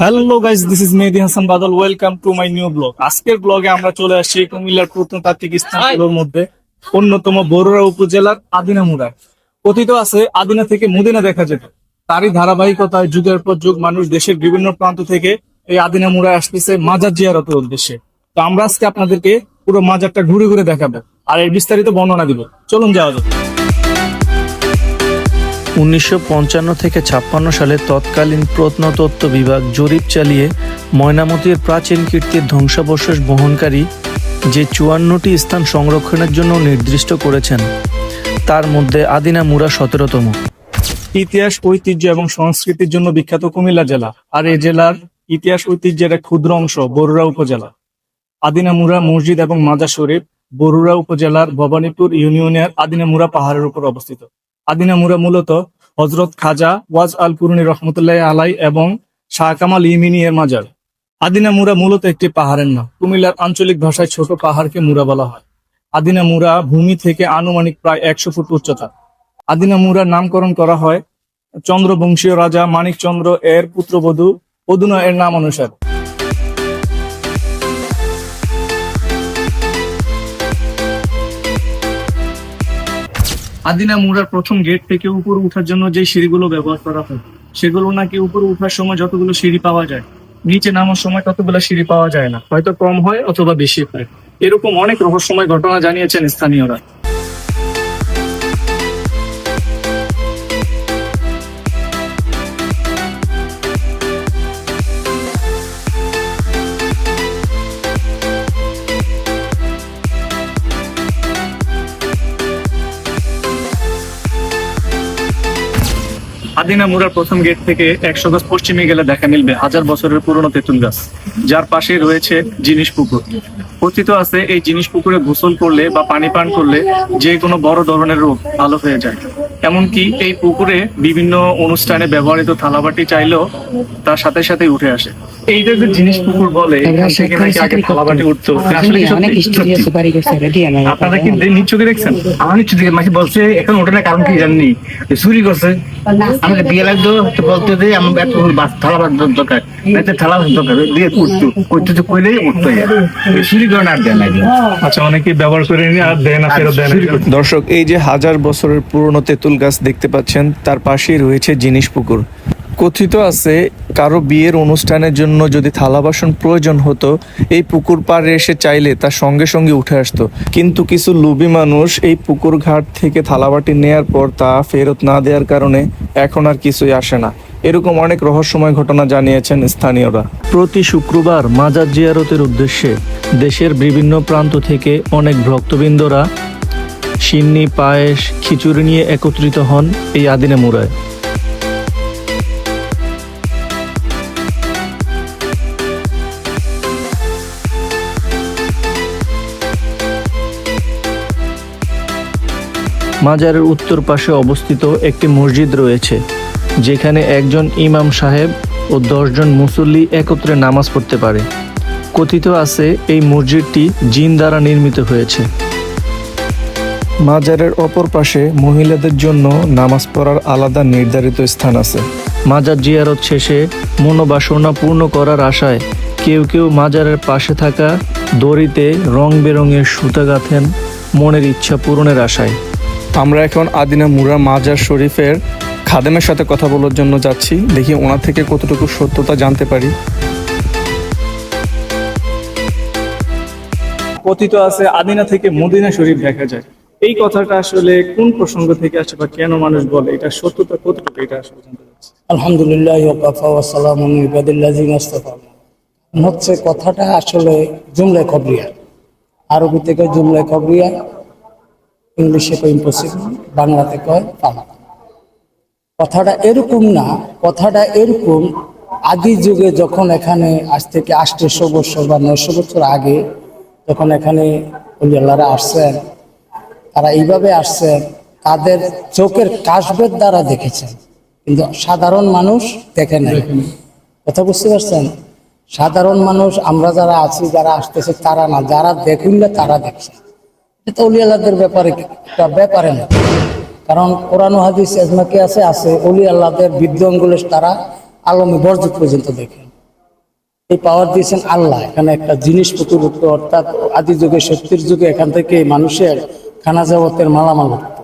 Hello guys this is Mehedi Hasan Badal welcome to my new blog আজকের ব্লগে আমরা চলে আসছি কুমিল্লার প্রত্নতাত্ত্বিক স্থানগুলোর মধ্যে, অন্যতম বরুড়া উপজেলার আদিনামুড়া। কথিত আছে, আদিনা থেকে মদিনা দেখা যেত। তারই ধারাবাহিকতায় যুগের পর যুগ মানুষ দেশের বিভিন্ন প্রান্ত থেকে এই আদিনামুড়া আসতেছে মাজার জিয়ারতের উদ্দেশ্যে। তো আমরা আজকে আপনাদেরকে পুরো মাজারটা ঘুরে ঘুরে দেখাবো। আর এর বিস্তারিত বর্ণনা দিব। চলুন যাওয়া যাক। উনিশশো পঞ্চান্ন থেকে ছাপ্পান্ন সালে তৎকালীন প্রত্নতত্ত্ব বিভাগ জরিপ চালিয়ে ময়নামতির প্রাচীন কীর্তির ধ্বংসাবশেষ বহনকারী যে চুয়ান্নটি স্থান সংরক্ষণের জন্য নির্দিষ্ট করেছেন, তার মধ্যে আদিনা মুরা সতেরোতম। ইতিহাস, ঐতিহ্য এবং সংস্কৃতির জন্য বিখ্যাত কুমিল্লা জেলা, আর এ জেলার ইতিহাস, ঐতিহ্যের এক ক্ষুদ্র অংশ বরুড়া উপজেলা। আদিনামুরা মসজিদ এবং মাজার শরীফ বরুড়া উপজেলার ভবানীপুর ইউনিয়নের আদিনামুরা পাহাড়ের উপর অবস্থিত। আদিনামুরা মূলত হজরত খাজা ওয়াজ আল কুরুনি রহমতুল্লাহ আলাই এবং শাহ কামাল ইমিনি এর মাজার। আদিনা মুরা মূলত একটি পাহাড়ের নাম। কুমিল্লার আঞ্চলিক ভাষায় ছোট পাহাড়কে মুরা বলা হয়। আদিনা মুরা ভূমি থেকে আনুমানিক প্রায় একশো ফুট উচ্চতা। আদিনা মুরা নামকরণ করা হয় চন্দ্রবংশীয় রাজা মানিক চন্দ্র এর পুত্রবধূ অদুনা এর নাম অনুসারে। আদিনা মুরার প্রথম গেট থেকে উপরে উঠার জন্য যে সিঁড়িগুলো ব্যবহার করা হয়, সেগুলো নাকি উপরে উঠার সময় যতগুলো সিঁড়ি পাওয়া যায়, নিচে নামার সময় ততগুলো সিঁড়ি পাওয়া যায় না, হয়তো কম হয় অথবা বেশি হয়। এরকম অনেক রহস্যময় ঘটনা জানিয়েছেন স্থানীয়রা। আদিনা মুরার প্রথম গেট থেকে একশো গাছ পশ্চিমে গেলে দেখা মিলবে হাজার বছরের পুরনো তেঁতুল গাছ। যার পাশে রয়েছে জিনিস পুকুর। কথিত আছে, এই জিনিস পুকুরে গোসল করলে বা পানি পান করলে যে কোনো বড় ধরনের রোগ ভালো হয়ে যায়। এমনকি এই পুকুরে বিভিন্ন অনুষ্ঠানে ব্যবহৃত থালাবাটি চাইলেও তার সাথে সাথে উঠে আসে। এই যে জিনিস পুকুর বলে আগে থালাবাটি উঠতো? আপনারা কি নিজ চোখে দেখছেন? আমার নিশ্চিত থেকে মাসি বলছে এখন ওটা না কারণ কি জাননি চুরি করছে। আমাকে বিয়ে লাগতো বলতে যে আমার বাস দরকার। এত থালা বাদ দিয়ে উঠতো করতে তো কইলে উঠতো চুরি করে আর দেয় না আচ্ছা অনেকে ব্যবহার করে নিয়ে আর দেয় না ফেরত দেয় না দর্শক এই যে হাজার বছরের পুরনো তেঁতুল গাছ দেখতে পাচ্ছেন তার পাশেই রয়েছে জিনিস পুকুর। কথিত আছে কারও বিয়ের অনুষ্ঠানের জন্য যদি থালা বাসন প্রয়োজন হতো এই পুকুর পাড়ে এসে চাইলে তার সঙ্গে সঙ্গে উঠে আসতো। কিন্তু কিছু লোভী মানুষ এই পুকুর ঘাট থেকে থালাবাটি নেয়ার পর তা ফেরত না দেওয়ার কারণে এখন আর কিছুই আসে না। এরকম অনেক রহস্যময় ঘটনা জানিয়েছেন স্থানীয়রা। প্রতি শুক্রবার মাজার জিয়ারতের উদ্দেশ্যে দেশের বিভিন্ন প্রান্ত থেকে অনেক ভক্তবৃন্দরা সিন্নি, পায়েস, খিচুড়ি নিয়ে একত্রিত হন এই আদিনে মুরায়। মাজারের উত্তর পাশে অবস্থিত একটি মসজিদ রয়েছে। যেখানে একজন ইমাম সাহেব ও দশজন মুসল্লি একত্রে নামাজ পড়তে পারে। কথিত আছে এই মসজিদটি জিন দ্বারা নির্মিত হয়েছে। মাজারের অপর পাশে মহিলাদের জন্য নামাজ পড়ার আলাদা নির্ধারিত স্থান আছে। মাজার জিয়ারত শেষে মনোবাসনা পূর্ণ করার আশায় কেউ কেউ মাজারের পাশে থাকা দড়িতে রং বেরঙের সুতা গাঁথেন মনের ইচ্ছা পূরণের আশায়। আমরা এখন আদিনা মুরা মাজার শরীফের খাদেমের সাথে কথা বলার জন্য যাচ্ছি। দেখি ওনার থেকে কতটুকু সত্যতা জানতে পারি। কথিত আছে আদিনা থেকে মদিনা শরীফ দেখা যায়। এই কথাটা আসলে কোন প্রসঙ্গ থেকে আসে বা কেন মানুষ বলে? এটা সত্যতা কতটুকু? এটা আসলে জানতে চাচ্ছি। আলহামদুলিল্লাহ ওয়াকাফা ওয়া সালামুন হচ্ছে কথাটা আসলে জুমলা কবরিয়া। আরবি থেকে জুমলা কবরিয়া ইংলিশে কয় ইম্পসিবল বাংলাতে কয় পালা। কথাটা এরকম না কথাটা এরকম। আদি যুগে যখন এখানে আজ থেকে আষ্টশো বছর বা নয়শো বছর আগে যখন এখানে আল্লাহরা আসছেন তারা এইভাবে আসছেন তাদের চোখের কাশবের দ্বারা দেখেছেন। কিন্তু সাধারণ মানুষ দেখে নাই। কথা বুঝতে পারছেন? সাধারণ মানুষ আমরা যারা আছি যারা আসতেছে তারা না। যারা দেখুনলে তারা দেখছে। এটা অলি ব্যাপারে ব্যাপারে না। কারণ কোরআন হাদিস এজমাকে আছে আছে অলি আল্লাহদের বৃদ্ধ আঙ্গুলের তারা আলমী বর্জিত পর্যন্ত দেখেন। এই পাওয়ার দিয়েছেন আল্লাহ। এখানে একটা জিনিস পুতুল অর্থাৎ আদি যুগে, সত্যের যুগে এখান থেকে মানুষের খানা জগতের মালামাল উঠতো।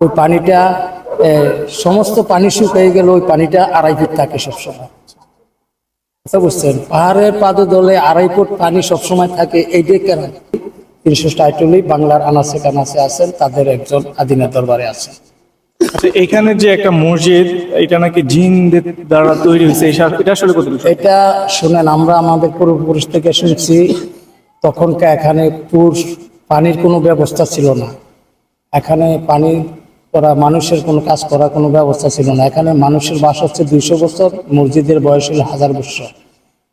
ওই পানিটা সমস্ত পানি শুকিয়ে গেলে ওই পানিটা আড়াই ফুট থাকে সবসময়। বুঝছেন? পাহাড়ের পাদদলে আড়াই ফুট পানি সবসময় থাকে এইটাই কেন তিনশো টাইটলি বাংলার আনাসে কানাসে আছেন তাদের একজন আদিনা দরবারে আছেন। আচ্ছা এখানে যে একটা মসজিদ এটা নাকি জিনদের দ্বারা তৈরি হয়েছে? এটা আসলে কত এটা শুনেন আমরা আমাদের পূর্বপুরুষ থেকে শুনছি তখনকার এখানে পুর পানির কোনো ব্যবস্থা ছিল না। এখানে পানি করা মানুষের কোনো কাজ করার কোনো ব্যবস্থা ছিল না। এখানে মানুষের বাস হচ্ছে দুইশো বছর মসজিদের বয়স হলো হাজার বছর।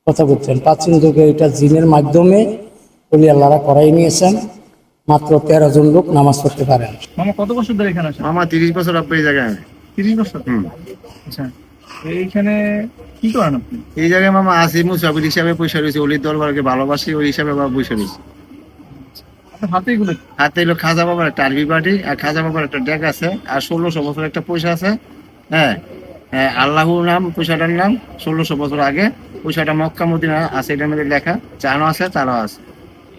কথা বলছেন প্রাচীন যুগে এটা জিনের মাধ্যমে অলি আল্লাহরা করাই নিয়েছেন। মাত্র তেরো জন লোক নামাজ পড়তে পারেন। মামা কত বছর ধরে এখানে আসেন আমার তিরিশ বছর আপনি এই জায়গায় তিরিশ বছর? আচ্ছা এইখানে কি করেন আপনি? এই জায়গায় মামা আসি মুসাফির হিসাবে পয়সা রয়েছে। অলির দরবারকে ভালোবাসি ওই হিসাবে বাবা বসে রয়েছে। হাতে এগুলো? হাতে এলো খাজা বাবার একটা আরবি বাড়ি আর খাজা বাবার একটা ডেক আছে আর ষোলোশো বছর একটা পয়সা আছে। হ্যাঁ হ্যাঁ আল্লাহর নাম পয়সাটার নাম ষোলোশো বছর আগে। পয়সাটা মক্কা মদিনা আছে এটার মধ্যে লেখা। চানো আছে তারও আছে।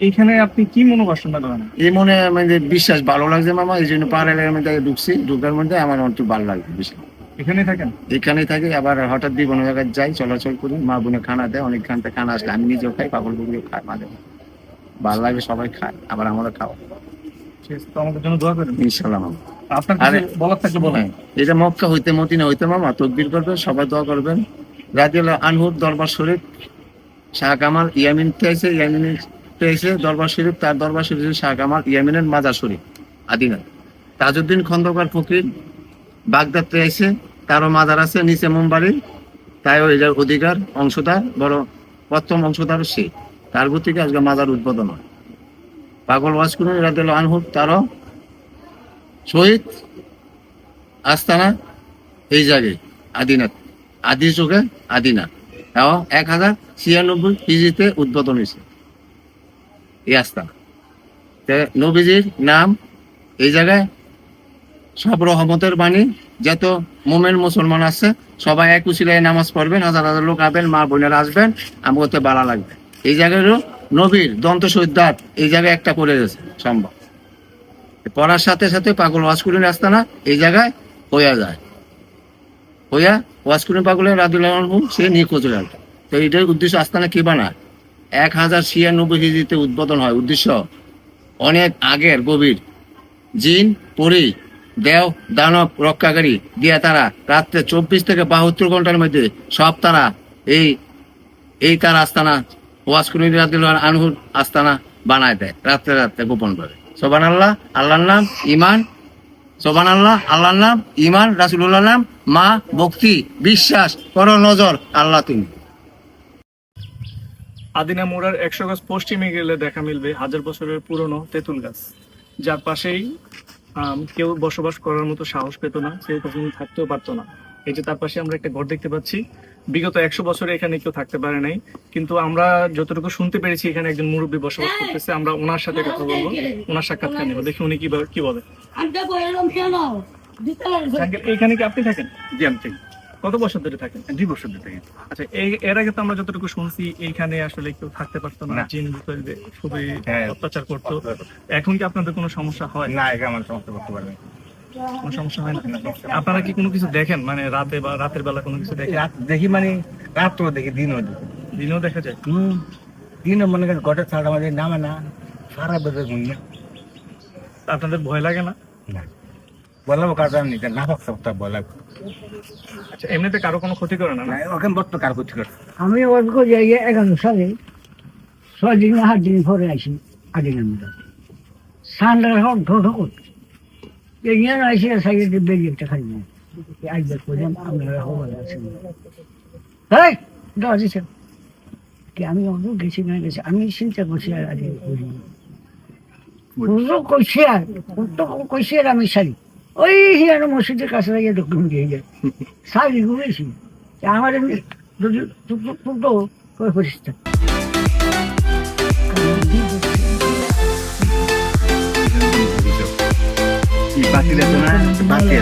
এইখানে আপনি কি মনোবাসনা করেন এই মনে মানে বিশ্বাস ভালো লাগছে মামা এই জন্য পাহাড় এলাকার মধ্যে ঢুকছি। ঢুকার মধ্যে আমার একটু ভালো লাগছে বেশি। এখানেই থাকেন? এখানেই থাকি আবার হঠাৎ দিয়ে কোনো জায়গায় যাই চলাচল করি। মা বোনে খানা দেয় অনেক খান থেকে খানা আসলে আমি নিজেও খাই পাগল বুগলিও খাই মাঝে। ভালো লাগে সবাই খায় আবার আমরা খাওয়া। তো আমাদের জন্য দোয়া করেন। ইনশাল্লাহ মামা। আপনার আরে- বলার থাকলে বলেন। হ্যাঁ, এটা মক্কা হইতে মদিনা হইতে মামা তকবির করবেন সবাই দোয়া করবেন। রাজিয়াল আনহুর দরবার শরীফ শাহ কামাল ইয়ামিন পেয়েছে ইয়ামিন পেয়েছে দরবার শরীফ, তার দরবার শরীফ শাহ ইয়ামিনের মাজার শরীফ, আদিনা। তাজউদ্দিন খন্দকার ফকির বাগদাদ পেয়েছে, তারও মাজার আছে নিচে মুম্বাড়ি এটার অধিকার অংশদার বড় প্রথম অংশদার সে। তার গতিকে আজকে মাজার উদ্বোধন হয়? পাগল ওয়াজ করুন রাজিয়াল আনহুর তারও শহীদ আস্তানা এই জায়গায় আদিনাথ আদি যুগে আদিনা। এক হাজার ছিয়ানব্বই হিজিতে উদ্বোধন হয়েছে। এই তে নবীজির নাম এই জায়গায় সব রহমতের বাণী, যত মোমেন মুসলমান আছে, সবাই এক উচিলায় নামাজ পড়বেন, হাজার হাজার লোক আসবেন মা বোনেরা আসবেন আমাকে ভালো লাগবে। এই জায়গায়ও নবীর দন্ত সৈদ্ধাত এই জায়গায় একটা করে গেছে সম্ভব। পড়ার সাথে সাথে পাগল ওয়াসকুলিন আস্তানা এই জায়গায় হইয়া যায়। হইয়া ওয়াসকুলিন পাগলের রাদুল্লাহ সে নিখোঁজ হয়ে গেল। তো এটার উদ্দেশ্য আস্তানা কি বানায়? এক হাজার ছিয়ানব্বই হিজিতে উদ্বোধন হয়। উদ্দেশ্য? অনেক আগের গভীর। জিন, পরি, দেও, দানব রক্ষাকারী দিয়া তারা রাত্রে চব্বিশ থেকে বাহাত্তর ঘণ্টার মধ্যে সব তারা এই এই তার আস্তানা ওয়াসকুলিন আনহুর আস্তানা বানায় দেয়, রাত্রে রাত্রে গোপন করে। সোবান আল্লাহ আল্লাহর নাম ইমান সোবান আল্লাহ আল্লাহর নাম ইমান রাসুল্লাহ নাম, মা, ভক্তি, বিশ্বাস, কর, নজর, আল্লাহ তুমি। আদিনা মোড়ার একশো গাছ পশ্চিমে গেলে দেখা মিলবে হাজার বছরের পুরনো তেঁতুল গাছ। যার পাশেই কেউ বসবাস করার মতো সাহস পেত না কেউ কখনো থাকতেও পারতো না। এই যে তার পাশে আমরা একটা ঘর দেখতে পাচ্ছি। বিগত একশো বছরে এখানে কেউ থাকতে পারে নাই। কিন্তু আমরা যতটুকু শুনতে পেরেছি এখানে একজন মুরব্বী বসবাস করতেছে। আমরা ওনার সাথে কথা বলব। ওনার সাক্ষাৎকার নেব। দেখি উনি কি বলে- এইখানে কি আপনি থাকেন? জি আমি ঠিক কত বছর ধরে থাকেন? দুই বছর ধরে থাকি। আচ্ছা এই- এর আগে তো আমরা যতটুকু শুনছি এইখানে আসলে কেউ থাকতে পারতো না। জিন ভূতের খুবই হ্যাঁ। অত্যাচার করতো। এখন কি আপনাদের কোনো সমস্যা হয়? না একে আমার সমস্যা করতে পারবে কোনো সমস্যা হয় না? আপনারা কি কোনো কিছু দেখেন? মানে রাতে বা রাতের বেলা কোনো কিছু দেখেন? রাত দেখি মানে রাত তো দেখি দিনও দেখি। দিনেও দেখা যায়? হুম দিনও মনে করেন ঘটের ছাড়া আমাদের নামে না সারা বেদে গুণ না। আপনাদের ভয় লাগে না? না। বললাম কারণ না ভাবতে সপ্তাহ বললাম আচ্ছা এমনিতে কারও কোনো ক্ষতি করে না না? বর্ত কার করতে করছে আমি অল্প জায়গায় এগারো সালে ছয় দিন আট দিন পরে আসি আদিনের মধ্যে। সান্ডার হক ঢোঢো করছি এগিয়ে আসি সাইডে বেরিয়ে একটা খাই করলাম আপনারা হবার আছেন দেওয়া দিচ্ছে কি আমি অত গেছি না গেছি। আমি চিন্তা করছি আর আগে করি কইছি আর তো কইছি আর আমি সারি। ওই হিয়ানো মসজিদের কাছে গিয়ে দক্ষিণ দিয়ে যায় সারি ঘুরেছি আমার এমনি যদি বাকি বাকি